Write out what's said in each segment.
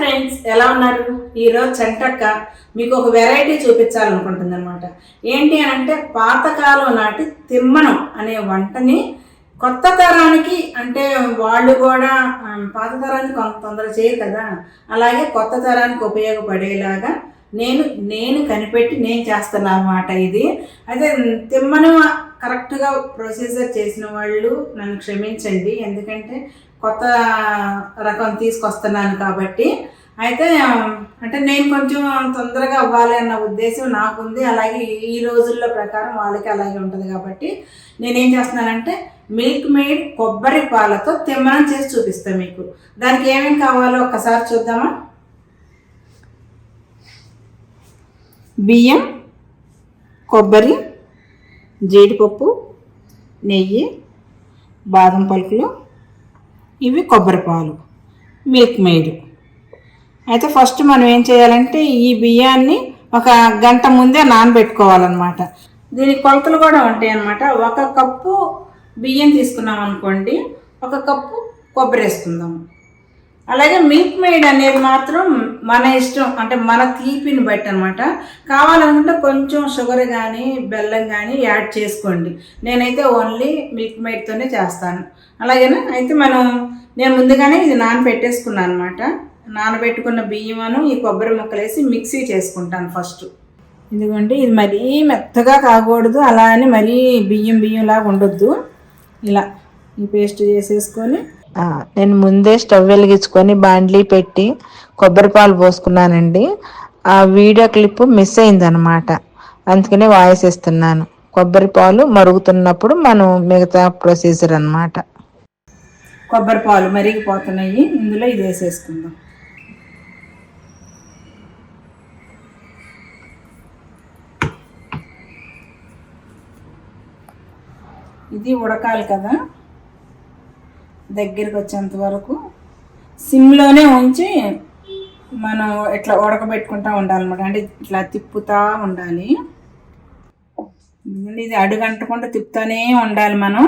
Friends ఎలా ఉన్నారు? ఈరోజు చెంటక్క మీకు ఒక వెరైటీ చూపించాలనుకుంటుంది అనమాట ఏంటి అని అంటే పాతకాలం నాటి తిమ్మనం అనే వంటని కొత్త తరానికి అంటే వాళ్ళు కూడా పాత తరానికి కొంత తొందర చేయరు కదా. అలాగే కొత్త తరానికి ఉపయోగపడేలాగా నేను నేను కనిపెట్టి నేను చేస్తున్నా అనమాట ఇది. అయితే తిమ్మను కరెక్ట్గా ప్రొసీజర్ చేసిన వాళ్ళు నన్ను క్షమించండి. ఎందుకంటే కొత్త రకం తీసుకొస్తున్నాను కాబట్టి అయితే అంటే నేను కొంచెం తొందరగా అవ్వాలి అన్న ఉద్దేశం నాకుంది. అలాగే ఈ రోజుల్లో ప్రకారం వాళ్ళకి అలాగే ఉంటుంది కాబట్టి నేనేం చేస్తున్నానంటే మిల్క్ మేడ్ కొబ్బరి పాలతో తిమ్మనం చేసి చూపిస్తాను మీకు. దానికి ఏమేమి కావాలో ఒకసారి చూద్దామా? బియ్యం కొబ్బరి జీడిపప్పు నెయ్యి బాదం పలుకులు ఇవి కొబ్బరి పాలు. మిల్క్ మేడ్ అయితే ఫస్ట్ మనం ఏం చేయాలంటే ఈ బియ్యాన్ని ఒక గంట ముందే నానబెట్టుకోవాలన్నమాట. దీనికి కొలతలు కూడా ఉంటాయి అన్నమాట ఒక కప్పు బియ్యం తీసుకున్నాం అనుకోండి ఒక కప్పు కొబ్బరి వేసుకుందాం. అలాగే మిల్క్ మేడ్ అనేది మాత్రం మన ఇష్టం అంటే మన తీపిని బట్టి అనమాట కావాలనుకుంటే కొంచెం షుగర్ కానీ బెల్లం కానీ యాడ్ చేసుకోండి. నేనైతే ఓన్లీ మిల్క్ మేడ్తోనే చేస్తాను. అలాగేనా? అయితే మనం నేను ముందుగానే ఇది నానబెట్టేసుకున్నాను అనమాట నానబెట్టుకున్న బియ్యమును ఈ కొబ్బరి ముక్కలు వేసి మిక్సీ చేసుకుంటాను ఫస్ట్. ఎందుకంటే ఇది మరీ మెత్తగా కాకూడదు అలా అని మరీ బియ్యం బియ్యం లాగా ఉండొద్దు. ఇలా ఈ పేస్ట్ చేసేసుకొని నేను ముందే స్టవ్ వెలిగించుకొని బాండ్లీ పెట్టి కొబ్బరి పాలు పోసుకున్నానండి. ఆ వీడియో క్లిప్ మిస్ అయిందనమాట. అందుకనే వాయిస్ ఇస్తున్నాను కొబ్బరి పాలు మరుగుతున్నప్పుడు మనం మిగతా ప్రొసీజర్ అన్నమాట. కొబ్బరి పాలు మరిగిపోతున్నాయి. ఇందులో ఇది వేసేసుకుందాం. ఇది ఉడకాలి కదా. దగ్గరికి వచ్చేంత వరకు సిమ్లోనే ఉంచి మనం ఇట్లా ఉడకబెట్టుకుంటా ఉండాలన్నమాట. అంటే ఇట్లా తిప్పుతా ఉండాలి. ఇది అడుగంటకుండా తిప్పుతూనే ఉండాలి మనం.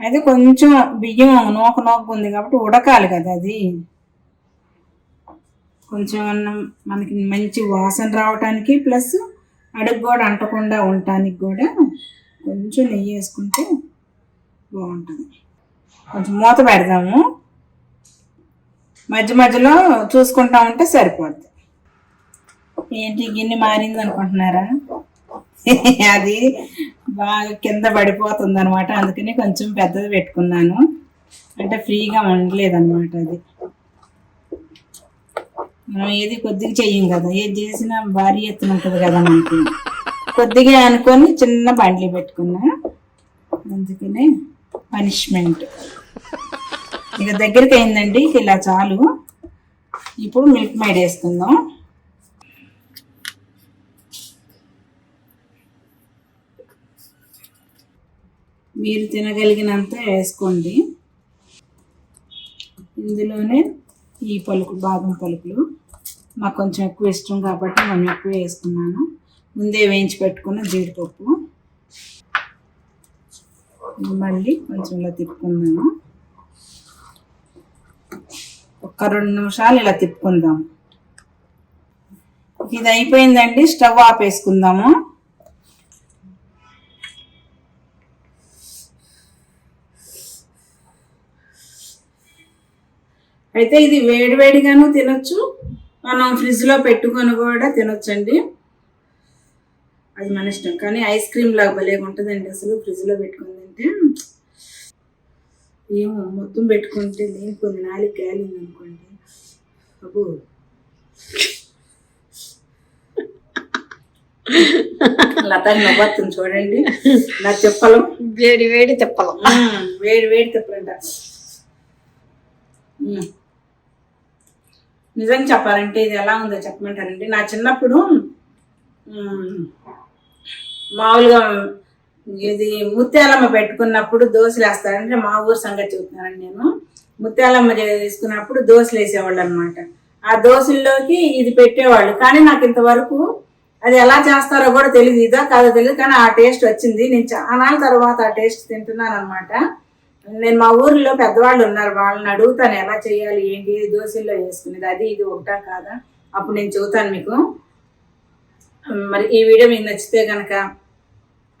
అయితే కొంచెం బియ్యం నూక నూక ఉంది కాబట్టి ఉడకాలి కదా అది. కొంచెం మనకి మంచి వాసన రావటానికి ప్లస్ అడుగు కూడా అంటకుండా ఉండటానికి కూడా కొంచెం నెయ్యి వేసుకుంటే బాగుంటుంది. కొంచెం మూత పెడదాము. మధ్య మధ్యలో చూసుకుంటా ఉంటే సరిపోద్ది. ఏంటి గిన్నె మారింది అనుకుంటున్నారా? అది బాగా కింద పడిపోతుంది అనమాట అందుకని కొంచెం పెద్దది పెట్టుకున్నాను. అంటే ఫ్రీగా ఉండలేదు అనమాట అది. మనం ఏది కొద్దిగా చెయ్యం కదా. ఏది చేసినా భారీ ఎత్తున ఉంటుంది కదా మనకి. కొద్దిగా అనుకొని చిన్న బండ్లు పెట్టుకున్నా. అందుకనే పనిష్మెంట్. ఇక దగ్గరికి అయిందండి ఇలా చాలు. ఇప్పుడు మిల్క్ మైడ్ వేసుకుందాం. మీరు తినగలిగినంత వేసుకోండి. ఇందులోనే ఈ పలుకు బాదం పలుకులు. మాకు కొంచెం ఎక్కువ ఇష్టం కాబట్టి నేను ఎక్కువ వేసుకున్నాను. ముందే వేయించి పెట్టుకున్న జీడిపప్పు. మళ్ళీ కొంచెం ఇలా తిప్పుకుందాము. ఒక రెండు నిమిషాలు ఇలా తిప్పుకుందాం ఇది అయిపోయిందండి. స్టవ్ ఆపేసుకుందాము అయితే ఇది వేడివేడిగాను తినొచ్చు. మనం ఫ్రిడ్జ్లో పెట్టుకొని కూడా తినొచ్చండి. అది మన ఇష్టం. కానీ ఐస్ క్రీమ్ లాగా భలేగా ఉంటుందండి అసలు ఫ్రిడ్జ్లో పెట్టుకుంది. తింటే ఏమో మొత్తం పెట్టుకుంటే నేను కొన్ని నాలుగు కాలింది అనుకోండి. అబ్బో. లతాకి నవ్వుతుంది చూడండి. నా చెప్పలం. వేడి వేడి చెప్పలం. వేడి వేడి తిప్పలంట మ్మ్. నిజం చెప్పాలంటే ఇది ఎలా ఉందో చెప్పమంటారండి. నా చిన్నప్పుడు మ్మ్, మామూలుగా ఇది ముత్యాలమ్మ పెట్టుకున్నప్పుడు దోశలు వేస్తారంటే మా ఊరు సంగతి చెబుతున్నానండి నేను. ముత్యాలమ్మ చేసుకున్నప్పుడు దోశలు వేసేవాళ్ళు అనమాట ఆ దోశల్లోకి ఇది పెట్టేవాళ్ళు. కానీ నాకు ఇంతవరకు అది ఎలా చేస్తారో కూడా తెలియదు ఇదా కాదో తెలియదు కానీ ఆ టేస్ట్ వచ్చింది. నేను చాలా తర్వాత ఆ టేస్ట్ తింటున్నాను అనమాట నేను మా ఊరిలో పెద్దవాళ్ళు ఉన్నారు. వాళ్ళని అడుగుతాను ఎలా చేయాలి ఏంటి దోశల్లో వేసుకునేది అది ఇది ఒకటా కాదా? అప్పుడు నేను చెబుతాను మీకు. మరి ఈ వీడియో మీకు నచ్చితే కనుక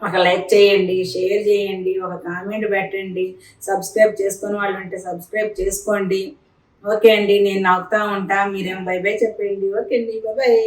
ఒక లైక్ చేయండి షేర్ చేయండి ఒక కామెంట్ పెట్టండి సబ్స్క్రైబ్ చేసుకుని వాళ్ళు ఉంటే సబ్స్క్రైబ్ చేసుకోండి. ఓకే అండి నేను నవ్వుతూ ఉంటా మీరేం బై బై చెప్పండి. ఓకే అండి బాయ్.